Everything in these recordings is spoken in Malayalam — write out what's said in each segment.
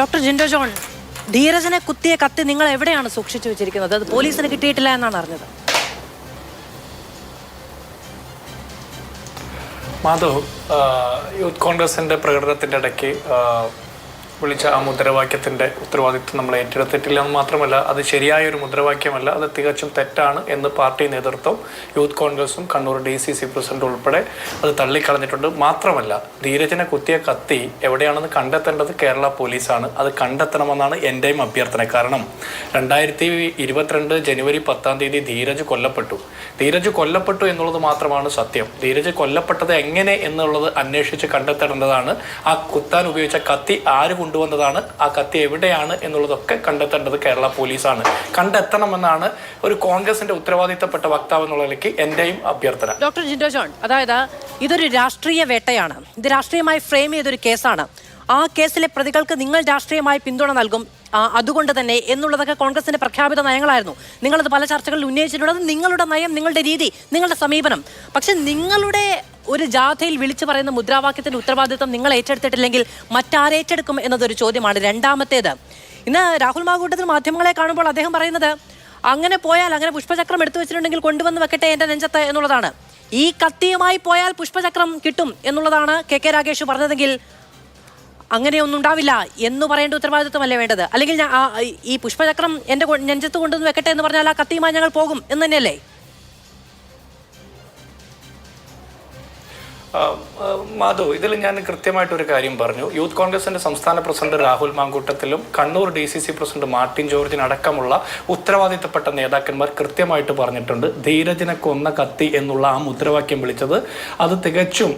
ഡോക്ടർ ജിൻഡോ ജോൺ ധീരജനെ കുത്തിയ കത്തി നിങ്ങൾ എവിടെയാണ് സൂക്ഷിച്ചു വെച്ചിരിക്കുന്നത്? അത് പോലീസിന് കിട്ടിയിട്ടില്ല എന്നാണ് അറിഞ്ഞത്. മാധവ് യൂത്ത് കോൺഗ്രസിന്റെ പ്രകടനത്തിന്റെ ഇടയ്ക്ക് വിളിച്ച ആ മുദ്രാവാക്യത്തിന്റെ ഉത്തരവാദിത്വം നമ്മൾ ഏറ്റെടുത്തിട്ടില്ല എന്ന് മാത്രമല്ല അത് ശരിയായ ഒരു മുദ്രാവാക്യമല്ല അത് തികച്ചും തെറ്റാണ് എന്ന് പാർട്ടി നേതൃത്വം യൂത്ത് കോൺഗ്രസും Kannur D C C president ഉൾപ്പെടെ അത് തള്ളിക്കളഞ്ഞിട്ടുണ്ട്. മാത്രമല്ല ധീരജനെ കുത്തിയ കത്തി എവിടെയാണെന്ന് കണ്ടെത്തേണ്ടത് കേരള പോലീസാണ്. അത് കണ്ടെത്തണമെന്നാണ് എന്റെയും അഭ്യർത്ഥന. കാരണം രണ്ടായിരത്തി ഇരുപത്തിരണ്ട് ജനുവരി പത്താം തീയതി ധീരജ് കൊല്ലപ്പെട്ടു. ധീരജ് കൊല്ലപ്പെട്ടു എന്നുള്ളത് മാത്രമാണ് സത്യം. ധീരജ് കൊല്ലപ്പെട്ടത് എങ്ങനെ എന്നുള്ളത് അന്വേഷിച്ച് കണ്ടെത്തേണ്ടതാണ് ആ കുത്താൻ ഉപയോഗിച്ച കത്തി ആര് കൊണ്ടുവന്നതാണ്. ആ കത്തി എവിടെയാണ് എന്നുള്ളതൊക്കെ കണ്ടെത്തേണ്ടത് കേരള പോലീസാണ്. കണ്ടെത്തണമെന്നാണ് ഒരു കോൺഗ്രസിന്റെ ഉത്തരവാദിത്തപ്പെട്ട വക്താവ് എന്നുള്ള നിലയ്ക്ക് എന്റെയും അഭ്യർത്ഥന. ഡോക്ടർ ജിൻഡോ ജോൺ അതായത് ഇതൊരു രാഷ്ട്രീയ വേട്ടയാണ്. ഇത് രാഷ്ട്രീയമായി ഫ്രെയിം ചെയ്തൊരു കേസാണ്. ആ കേസിലെ പ്രതികൾക്ക് നിങ്ങൾ രാഷ്ട്രീയമായി പിന്തുണ നൽകും അതുകൊണ്ട് തന്നെ എന്നുള്ളതൊക്കെ കോൺഗ്രസിന്റെ പ്രഖ്യാപിത നയങ്ങളായിരുന്നു. നിങ്ങളത് പല ചർച്ചകളിൽ ഉന്നയിച്ചിട്ടുള്ളത് നിങ്ങളുടെ നയം നിങ്ങളുടെ രീതി നിങ്ങളുടെ സമീപനം. പക്ഷെ നിങ്ങളുടെ ഒരു ജാഥയിൽ വിളിച്ചു പറയുന്ന മുദ്രാവാക്യത്തിന്റെ ഉത്തരവാദിത്വം നിങ്ങൾ ഏറ്റെടുത്തിട്ടില്ലെങ്കിൽ മറ്റാരേറ്റെടുക്കും എന്നതൊരു ചോദ്യമാണ് രണ്ടാമത്തേത്. ഇന്ന് രാഹുൽ മാകൂട്ടത്തിൽ മാധ്യമങ്ങളെ കാണുമ്പോൾ അദ്ദേഹം പറയുന്നത് അങ്ങനെ പോയാൽ അങ്ങനെ പുഷ്പചക്രം എടുത്തു വെച്ചിട്ടുണ്ടെങ്കിൽ കൊണ്ടുവന്ന് വെക്കട്ടെ എന്റെ നെഞ്ചത്ത് എന്നുള്ളതാണ്. ഈ കത്തിയുമായി പോയാൽ പുഷ്പചക്രം കിട്ടും എന്നുള്ളതാണ് കെ കെ രാകേഷ് പറഞ്ഞതെങ്കിൽ അങ്ങനെയൊന്നും ഉണ്ടാവില്ല എന്ന് പറയേണ്ട ഉത്തരവാദിത്വമല്ലേ വേണ്ടത്? അല്ലെങ്കിൽ ഈ പുഷ്പചക്രം എന്റെ കൊ- നെഞ്ചത്ത് കൊണ്ടുവന്ന് വെക്കട്ടെ എന്ന് പറഞ്ഞാൽ ആ കത്തിയുമായി ഞങ്ങൾ പോകും എന്ന് തന്നെയല്ലേ? മാധു ഇതിൽ ഞാൻ കൃത്യമായിട്ട് ഒരു കാര്യം പറഞ്ഞു. യൂത്ത് കോൺഗ്രസിന്റെ സംസ്ഥാന president Rahul മാങ്കൂട്ടത്തിലും Kannur D C C president Martin ജോർജിനടക്കമുള്ള ഉത്തരവാദിത്തപ്പെട്ട നേതാക്കന്മാർ കൃത്യമായിട്ട് പറഞ്ഞിട്ടുണ്ട്. ധീരജിനെ കൊന്ന കത്തി എന്നുള്ള ആ മുദ്രാവാക്യം വിളിച്ചത്. അത് തികച്ചും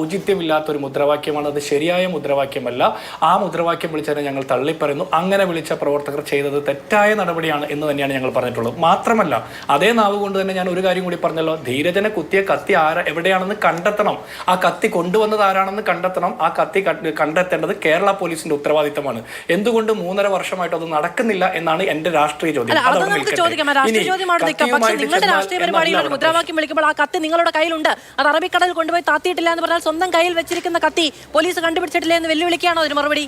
ഔചിത്യമില്ലാത്ത ഒരു മുദ്രാവാക്യമാണ്. അത് ശരിയായ മുദ്രാവാക്യമല്ല. ആ മുദ്രാവാക്യം വിളിച്ചതിനെ ഞങ്ങൾ തള്ളിപ്പറയുന്നു. അങ്ങനെ വിളിച്ച പ്രവർത്തകർ ചെയ്തത് തെറ്റായ നടപടിയാണ് എന്ന് തന്നെയാണ് ഞങ്ങൾ പറഞ്ഞിട്ടുള്ളത്. മാത്രമല്ല അതേ നാവ് കൊണ്ട് തന്നെ ഞാൻ ഒരു കാര്യം കൂടി പറഞ്ഞല്ലോ. ധീരജനെ കുത്തിയ കത്തി ആര എവിടെയാണെന്ന് കണ്ടെത്തണം. ആ കത്തി കൊണ്ടുവന്നത് ആരാണെന്ന് കണ്ടെത്തണം. ആ കത്തി കണ്ട് കണ്ടെത്തേണ്ടത് കേരള പോലീസിന്റെ ഉത്തരവാദിത്തമാണ്. എന്തുകൊണ്ട് മൂന്നര വർഷമായിട്ട് അത് നടക്കുന്നില്ല എന്നാണ് എന്റെ രാഷ്ട്രീയ ചോദ്യം. രാഷ്ട്രീയ നിങ്ങളുടെ പരിപാടികൾ മുദ്രാവാക്യം വിളിക്കുമ്പോൾ ആ കത്തി നിങ്ങളുടെ കയ്യിലുണ്ട്. അത് അറബിക്കടലിൽ കൊണ്ടുപോയി താത്തിയിട്ടില്ല എന്ന് പറഞ്ഞാൽ സ്വന്തം കയ്യിൽ വെച്ചിരിക്കുന്ന കത്തി പോലീസ് കണ്ടുപിടിച്ചിട്ടില്ല എന്ന് വെല്ലുവിളിക്കുകയാണോ അതിന് മറുപടി?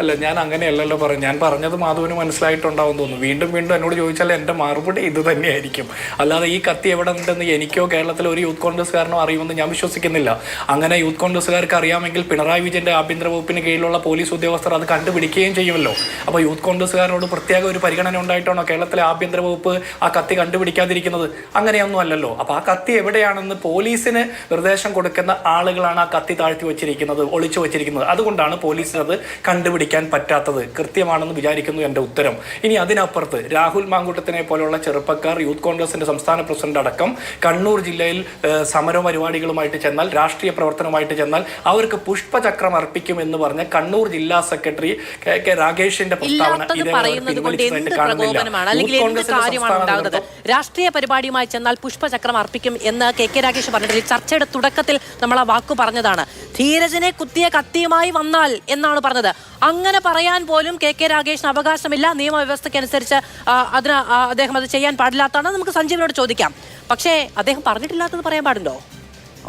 അല്ല ഞാൻ അങ്ങനെയല്ലല്ലോ പറഞ്ഞു ഞാൻ പറഞ്ഞത് മാധുവിന് മനസ്സിലായിട്ടുണ്ടാവും തോന്നുന്നു. വീണ്ടും വീണ്ടും എന്നോട് ചോദിച്ചാൽ എന്റെ മറുപടി ഇത് തന്നെയായിരിക്കും. അല്ലാതെ ഈ കത്തി എവിടെ ഉണ്ടെന്ന് എനിക്കോ കേരളത്തിലെ ഒരു യൂത്ത് കോൺഗ്രസ്സുകാരനോ അറിയുമെന്ന് ഞാൻ വിശ്വസിക്കുന്നില്ല. അങ്ങനെ യൂത്ത് കോൺഗ്രസ്സുകാർക്ക് അറിയാമെങ്കിൽ പിണറായി വിജയന്റെ ആഭ്യന്തര വകുപ്പിന് കീഴിലുള്ള പോലീസ് ഉദ്യോഗസ്ഥർ അത് കണ്ടുപിടിക്കുകയും ചെയ്യുമല്ലോ. അപ്പോൾ യൂത്ത് കോൺഗ്രസ്സുകാരോട് പ്രത്യേക ഒരു പരിഗണന ഉണ്ടായിട്ടാണോ കേരളത്തിലെ ആഭ്യന്തര വകുപ്പ് ആ കത്തി കണ്ടുപിടിക്കാതിരിക്കുന്നത്? അങ്ങനെയൊന്നും അല്ലല്ലോ. അപ്പോൾ ആ കത്തി എവിടെയാണെന്ന് പോലീസിന് നിർദ്ദേശം കൊടുക്കുന്ന ആളുകളാണ് ആ കത്തി താഴ്ത്തി വെച്ചിരിക്കുന്നത് ഒളിച്ചു വെച്ചിരിക്കുന്നത്. അതുകൊണ്ടാണ് പോലീസിനത് അത് കണ്ടുപിടിക്കാൻ പറ്റാത്തത് കൃത്യമാണെന്ന് വിചാരിക്കുന്നു എന്റെ ഉത്തരം. ഇനി അതിനപ്പുറത്ത് രാഹുൽ മാങ്കൂട്ടത്തിനെ പോലുള്ള ചെറുപ്പക്കാർ യൂത്ത് കോൺഗ്രസിന്റെ സംസ്ഥാന പ്രസിഡന്റ് അടക്കം കണ്ണൂർ ജില്ലയിൽ സമരപരിപാടികളുമായിട്ട് സമര പരിപാടികളുമായിട്ട് ചെന്നാൽ രാഷ്ട്രീയ പ്രവർത്തനമായിട്ട് ചെന്നാൽ അവർക്ക് പുഷ്പചക്രം അർപ്പിക്കും എന്ന് പറഞ്ഞ കണ്ണൂർ ജില്ലാ സെക്രട്ടറി കെ കെ രാകേഷിന്റെ പ്രസ്താവന കാണുന്നില്ല. രാഷ്ട്രീയ പരിപാടിയുമായി ചെന്നാൽ പുഷ്പചക്രം അർപ്പിക്കും എന്ന് കെ കെ രാകേഷ് പറഞ്ഞിട്ടില്ല ചർച്ചയുടെ തുടക്കത്തിൽ നമ്മൾ ആ വാക്കു പറഞ്ഞതാണ്. ധീരജനെ കുത്തിയ കത്തിയുമായി വന്നാൽ എന്നാണ് പറഞ്ഞത്. അങ്ങനെ പറയാൻ പോലും കെ കെ രാഗേഷിന് അവകാശമില്ല. നിയമവ്യവസ്ഥയ്ക്കനുസരിച്ച് അതിന് അദ്ദേഹം അത് ചെയ്യാൻ പാടില്ലാത്തതാണ്. നമുക്ക് സഞ്ജീവിനോട് ചോദിക്കാം. പക്ഷേ അദ്ദേഹം പറഞ്ഞിട്ടില്ലാത്തത് പറയാൻ പാടുണ്ടോ?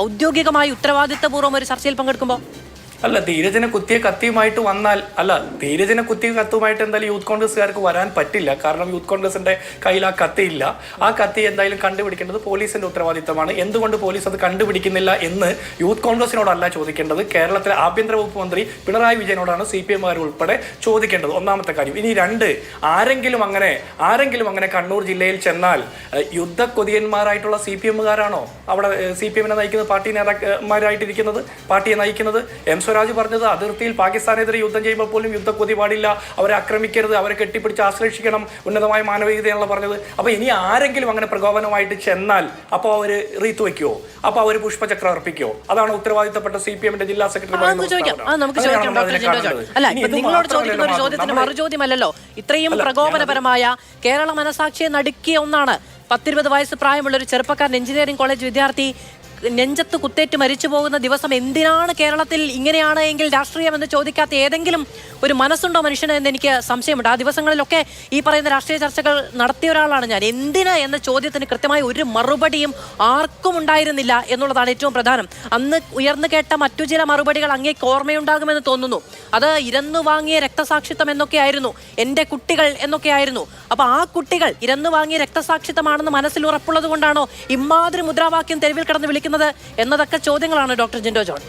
ഔദ്യോഗികമായി ഉത്തരവാദിത്തപൂർവം ഒരു ചർച്ചയിൽ പങ്കെടുക്കുമ്പോൾ അല്ല ധീരജന കുത്തിയ കത്തിയുമായിട്ട് വന്നാൽ അല്ല ധീരജന കുത്തിയ കത്തുമായിട്ട് എന്തായാലും യൂത്ത് കോൺഗ്രസ്സുകാർക്ക് വരാൻ പറ്റില്ല. കാരണം യൂത്ത് കോൺഗ്രസിന്റെ കയ്യിൽ ആ കത്തിയില്ല ആ കത്തി എന്തായാലും കണ്ടുപിടിക്കേണ്ടത് പോലീസിന്റെ ഉത്തരവാദിത്തമാണ്. എന്തുകൊണ്ട് പോലീസ് അത് കണ്ടുപിടിക്കുന്നില്ല എന്ന് യൂത്ത് കോൺഗ്രസിനോടല്ല ചോദിക്കേണ്ടത്? കേരളത്തിലെ ആഭ്യന്തര വകുപ്പ് മന്ത്രി പിണറായി വിജയനോടാണ് സി പി എമ്മാർ ഉൾപ്പെടെ ചോദിക്കേണ്ടത്. ഒന്നാമത്തെ കാര്യം. ഇനി രണ്ട് ആരെങ്കിലും അങ്ങനെ ആരെങ്കിലും അങ്ങനെ കണ്ണൂർ ജില്ലയിൽ ചെന്നാൽ യുദ്ധ യുദ്ധക്കൊതിയന്മാരായിട്ടുള്ള സി പി എമ്മുകാരാണോ അവിടെ സി പി എമ്മിനെ നയിക്കുന്നത് പാർട്ടി നേതാക്കന്മാരായിട്ടിരിക്കുന്നത്? പാർട്ടിയെ നയിക്കുന്നത്? എം സ്വരാജ് പറഞ്ഞത് അതിർത്തിയിൽ പാകിസ്ഥാനെതിരെ യുദ്ധം ചെയ്യുമ്പോൾ പോലും യുദ്ധക്കൊതി പാടില്ല. അവരെ ആക്രമിക്കരുത് അവരെ കെട്ടിപ്പിടിച്ച് ആശ്ലേഷിക്കണം ഉന്നതമായ മാനവികതയാണല്ലോ പറഞ്ഞത്. അപ്പോൾ ഇനി ആരെങ്കിലും അങ്ങനെ പ്രകോപനമായിട്ട് ചെന്നാൽ അപ്പോൾ അവർ റീത്ത് വയ്ക്കുമോ അപ്പോൾ അവർ പുഷ്പചക്രം അർപ്പിക്കുമോ അതാണ് ഉത്തരവാദിത്തപ്പെട്ട സി പി എമ്മിന്റെ ജില്ലാ സെക്രട്ടറി അല്ല നിങ്ങളോട് ചോദിക്കുന്ന ഒരു ചോദ്യത്തിന് മറുചോദ്യമല്ലല്ലോ. ഇത്രയും പ്രകോപനപരമായ കേരള മനസാക്ഷിയെ നടുക്കിയ ഒന്നാണ്. പത്തിരുപത് വയസ്സ് പ്രായമുള്ള ഒരു ചെറുപ്പക്കാരൻ എഞ്ചിനീയറിംഗ് കോളേജ് വിദ്യാർത്ഥി നെഞ്ചത്ത് കുത്തേറ്റ് മരിച്ചു പോകുന്ന ദിവസം എന്തിനാണ് കേരളത്തിൽ ഇങ്ങനെയാണ് എങ്കിൽ രാഷ്ട്രീയം എന്ന് ചോദിക്കാത്ത ഏതെങ്കിലും ഒരു മനസ്സുണ്ടോ മനുഷ്യന് എന്ന് എനിക്ക് സംശയമുണ്ട്. ആ ദിവസങ്ങളിലൊക്കെ ഈ പറയുന്ന രാഷ്ട്രീയ ചർച്ചകൾ നടത്തിയ ഒരാളാണ് ഞാൻ. എന്തിന് എന്ന ചോദ്യത്തിന് കൃത്യമായി ഒരു മറുപടിയും ആർക്കും ഉണ്ടായിരുന്നില്ല എന്നുള്ളതാണ് ഏറ്റവും പ്രധാനം. അന്ന് ഉയർന്നു കേട്ട മറ്റു ചില മറുപടികൾ അങ്ങേക്ക് ഓർമ്മയുണ്ടാകുമെന്ന് തോന്നുന്നു. അത് ഇരന്നു വാങ്ങിയ രക്തസാക്ഷിത്വം എന്നൊക്കെയായിരുന്നു എന്റെ കുട്ടികൾ എന്നൊക്കെയായിരുന്നു അപ്പൊ ആ കുട്ടികൾ ഇരന്നു വാങ്ങിയ രക്തസാക്ഷിത്വമാണെന്ന് മനസ്സിൽ ഉറപ്പുള്ളത് കൊണ്ടാണോ ഇമാതിരി മുദ്രാവാക്യം തെരുവിൽ കടന്ന് വിളിക്കുന്നത് എന്നതൊക്കെ ചോദ്യങ്ങളാണ് ഡോക്ടർ ജിൻഡോ ജോൺ.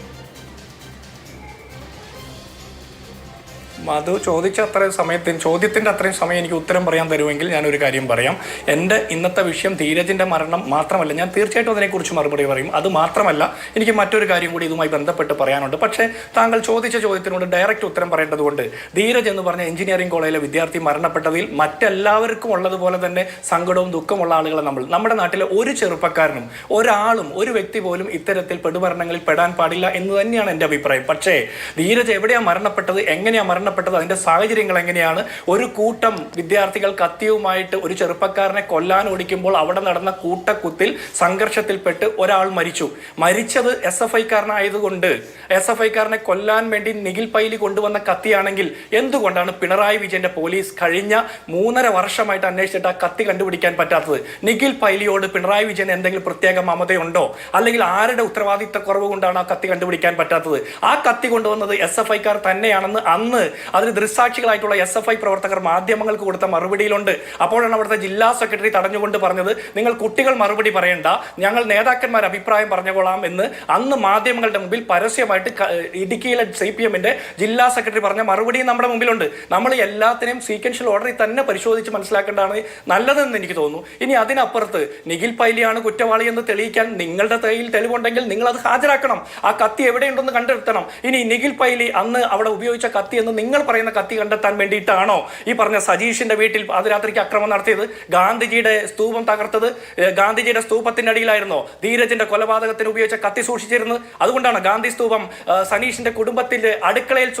മധു ചോദിച്ച അത്രയും സമയത്തിന് ചോദ്യത്തിന്റെ അത്രയും സമയം എനിക്ക് ഉത്തരം പറയാൻ തരുമെങ്കിൽ ഞാൻ ഒരു കാര്യം പറയാം. എന്റെ ഇന്നത്തെ വിഷയം ധീരജിന്റെ മരണം മാത്രമല്ല ഞാൻ തീർച്ചയായിട്ടും അതിനെക്കുറിച്ച് മറുപടി പറയും. അത് മാത്രമല്ല എനിക്ക് മറ്റൊരു കാര്യം കൂടി ഇതുമായി ബന്ധപ്പെട്ട് പറയാനുണ്ട്. പക്ഷേ താങ്കൾ ചോദിച്ച ചോദ്യത്തിനോട് ഡയറക്റ്റ് ഉത്തരം പറയേണ്ടതുകൊണ്ട് ധീരജ് എന്ന് പറഞ്ഞ എഞ്ചിനീയറിംഗ് കോളേജിലെ വിദ്യാർത്ഥി മരണപ്പെട്ടതിൽ മറ്റെല്ലാവർക്കും ഉള്ളതുപോലെ തന്നെ സങ്കടവും ദുഃഖമുള്ള ആളുകളെ നമ്മൾ നമ്മുടെ നാട്ടിലെ ഒരു ചെറുപ്പക്കാരനും ഒരാളും ഒരു വ്യക്തി പോലും ഇത്തരത്തിൽ പെടുമരണങ്ങളിൽ പെടാൻ പാടില്ല എന്ന് തന്നെയാണ് എന്റെ അഭിപ്രായം. പക്ഷേ ധീരജ് എവിടെയാണ് മരണപ്പെട്ടത് എങ്ങനെയാണ് മരണപ്പെട്ടത് അതിന്റെ സാഹചര്യങ്ങൾ എങ്ങനെയാണ്? ഒരു കൂട്ടം വിദ്യാർത്ഥികൾ കത്തിയുമായിട്ട് ഒരു ചെറുപ്പക്കാരനെ കൊല്ലാൻ ഓടിക്കുമ്പോൾ അവിടെ നടന്ന കൂട്ടക്കുത്തിൽ സംഘർഷത്തിൽപ്പെട്ട് ഒരാൾ മരിച്ചു. മരിച്ചത് എസ് എഫ് ഐക്കാരനായതുകൊണ്ട് എസ് എഫ് ഐക്കാരനെ കൊല്ലാൻ വേണ്ടി നിഖിൽ പൈലി കൊണ്ടുവന്ന കത്തിയാണെങ്കിൽ എന്തുകൊണ്ടാണ് പിണറായി വിജയന്റെ പോലീസ് കഴിഞ്ഞ മൂന്നര വർഷമായിട്ട് അന്വേഷിച്ചിട്ട് ആ കത്തി കണ്ടുപിടിക്കാൻ പറ്റാത്തത്? നിഖിൽ പൈലിയോട് പിണറായി വിജയൻ എന്തെങ്കിലും പ്രത്യേക മമതയുണ്ടോ അല്ലെങ്കിൽ ആരുടെ ഉത്തരവാദിത്ത കുറവ് കൊണ്ടാണ് ആ കത്തി കണ്ടുപിടിക്കാൻ പറ്റാത്തത്? ആ കത്തി കൊണ്ടുവന്നത് എസ് എഫ് ഐക്കാർ തന്നെയാണെന്ന് അന്ന് അതിന് ദൃസാക്ഷികളായിട്ടുള്ള എസ് എഫ് ഐ പ്രവർത്തകർ മാധ്യമങ്ങൾക്ക് കൊടുത്ത മറുപടിയിലുണ്ട്. അപ്പോഴാണ് അവിടുത്തെ ജില്ലാ സെക്രട്ടറി തടഞ്ഞുകൊണ്ട് പറഞ്ഞത് നിങ്ങൾ കുട്ടികൾ മറുപടി പറയണ്ട ഞങ്ങൾ നേതാക്കന്മാർ അഭിപ്രായം പറഞ്ഞുകൊള്ളാം എന്ന് അന്ന് മാധ്യമങ്ങളുടെ മുമ്പിൽ പരസ്യമായിട്ട് ഇടുക്കിയിലെ സി പി എമ്മിന്റെ ജില്ലാ സെക്രട്ടറി പറഞ്ഞ മറുപടിയും നമ്മുടെ മുമ്പിലുണ്ട്. നമ്മൾ എല്ലാത്തിനെയും സീക്വൻഷ്യൽ ഓർഡറിൽ തന്നെ പരിശോധിച്ച് മനസ്സിലാക്കേണ്ടതാണ് നല്ലതെന്ന് എനിക്ക് തോന്നുന്നു. ഇനി അതിനപ്പുറത്ത് നിഖിൽ പൈലിയാണ് കുറ്റവാളി എന്ന് തെളിയിക്കാൻ നിങ്ങളുടെ കയ്യിൽ തെളിവുണ്ടെങ്കിൽ നിങ്ങൾ അത് ഹാജരാക്കണം. ആ കത്തി എവിടെയുണ്ടെന്ന് കണ്ടെത്തണം. ഇനി നിഖിൽ പൈലി അന്ന് അവിടെ ഉപയോഗിച്ച കത്തി എന്ന് നിങ്ങൾ പറയുന്ന കത്തി കണ്ടെത്താൻ വേണ്ടിയിട്ടാണോ ഈ പറഞ്ഞ സജീഷിന്റെ വീട്ടിൽ പാതിരാത്രിക്ക് അക്രമം നടത്തിയത്? ഗാന്ധിജിയുടെ സ്തൂപം തകർത്തത് ഗാന്ധിജിയുടെ സ്തൂപത്തിന്റെ അടിയിലായിരുന്നോ? ധീരജിന്റെ കൊലപാതകത്തിന് ഉപയോഗിച്ച കത്തി സൂക്ഷിച്ചിരുന്നത്? അതുകൊണ്ടാണ് ഗാന്ധി സ്തൂപം സനീഷിന്റെ കുടുംബത്തിന്റെ അടുക്കളയിൽ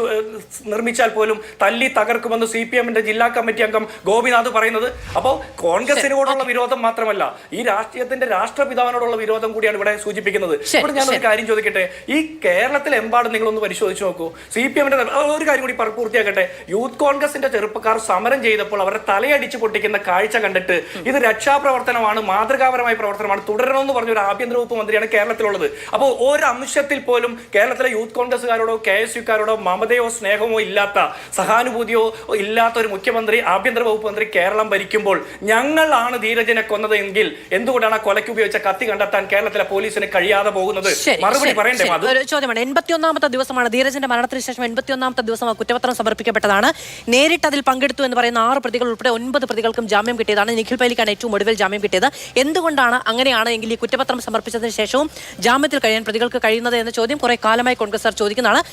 നിർമ്മിച്ചാൽ പോലും തല്ലി തകർക്കുമെന്ന് സി പി എമ്മിന്റെ ജില്ലാ കമ്മിറ്റി അംഗം ഗോപിനാഥ് പറയുന്നത്. അപ്പോൾ കോൺഗ്രസിനോടുള്ള വിരോധം മാത്രമല്ല ഈ രാഷ്ട്രീയത്തിന്റെ രാഷ്ട്രപിതാവിനോടുള്ള വിരോധം കൂടിയാണ് ഇവിടെ സൂചിപ്പിക്കുന്നത്. ഞാൻ ഒരു കാര്യം ചോദിക്കട്ടെ? ഈ കേരളത്തിലെമ്പാടും നിങ്ങളൊന്ന് പരിശോധിച്ച് നോക്കൂ. സി പി എമ്മിന്റെ ഒരു കാര്യം കൂടി പറ- പൂർത്തിയാക്കട്ടെ. യൂത്ത് കോൺഗ്രസിന്റെ ചെറുപ്പക്കാർ സമരം ചെയ്തപ്പോൾ അവരെ തലയടിച്ച് പൊട്ടിക്കുന്ന കാഴ്ച കണ്ടിട്ട് ഇത് രക്ഷാപ്രവർത്തനമാണ് മാതൃകാപരമായ പ്രവർത്തനമാണ് തുടരണമെന്ന് പറഞ്ഞ ഒരു ആഭ്യന്തര വകുപ്പ് മന്ത്രിയാണ് കേരളത്തിലുള്ളത്. അപ്പോൾ ഒരു അംശത്തിൽ പോലും കേരളത്തിലെ യൂത്ത് കോൺഗ്രസ്സുകാരോടോ കെ എസ് യുക്കാരോടോ മമതയോ സ്നേഹമോ ഇല്ലാത്ത സഹാനുഭൂതിയോ ഇല്ലാത്ത ഒരു മുഖ്യമന്ത്രി ആഭ്യന്തര വകുപ്പ് മന്ത്രി കേരളം ഭരിക്കുമ്പോൾ ഞങ്ങളാണ് ധീരജനെ കൊന്നത് എങ്കിൽ എന്തുകൊണ്ടാണ് ആ കൊലയ്ക്ക് ഉപയോഗിച്ച കത്തി കണ്ടെത്താൻ കേരളത്തിലെ പോലീസിന് കഴിയാതെ പോകുന്നത്? മറുപടി പറയണ്ടേ ചോദ്യമാണ്. എൺപത്തിയൊന്നാമത്തെ ദിവസമാണ് ധീരജന്റെ മരണത്തിന് ശേഷം എൺപത്തിയൊന്നാമത്തെ ദിവസമാണ് ആ കുറ്റപത്രം സമർപ്പിക്കപ്പെട്ടതാണ്. നേരിട്ട് അതിൽ പങ്കെടുത്തു എന്ന് പറയുന്ന ആറ് പ്രതികൾ ഉൾപ്പെടെ ഒൻപത് പ്രതികൾക്കും ജാമ്യം കിട്ടിയതാണ്. നിഖിൽ പൈലിക്കാണ് ഏറ്റവും ഒടുവിൽ ജാമ്യം കിട്ടിയത്. എന്തുകൊണ്ടാണ് അങ്ങനെയാണ് എങ്കിൽ ഈ കുറ്റപത്രം സമർപ്പിച്ചതിന് ശേഷവും ജാമ്യത്തിൽ കഴിയാൻ പ്രതികൾക്ക് കഴിയുന്നത് എന്ന ചോദ്യം കുറെ കാലമായി കോൺഗ്രസ് ചോദിക്കുന്നതാണ്.